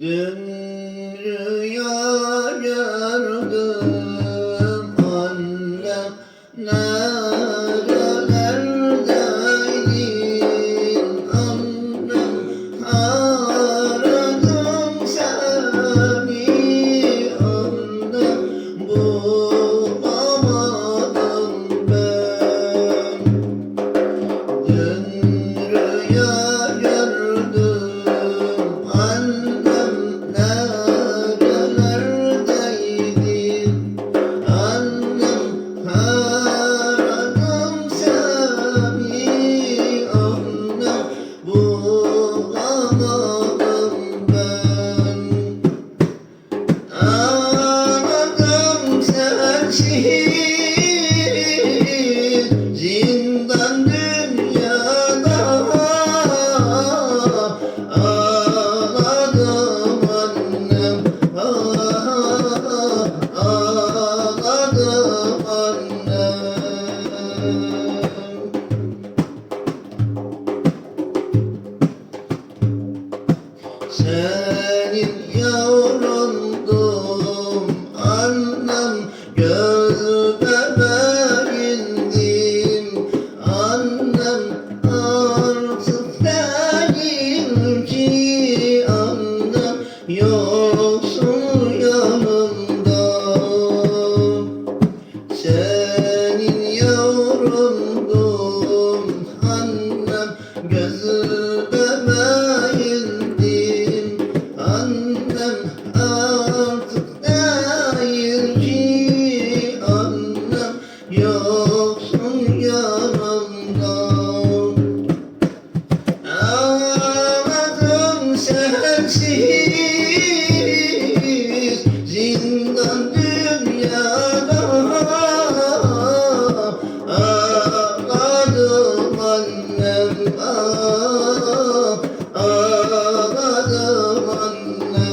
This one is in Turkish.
Dün rüya gördüm annem nerelerdeydin? Annem aradım seni annem bulamadım ben sensiz zindan dünyada Ağladım annem Ağladım annem. Sen ağladım anne.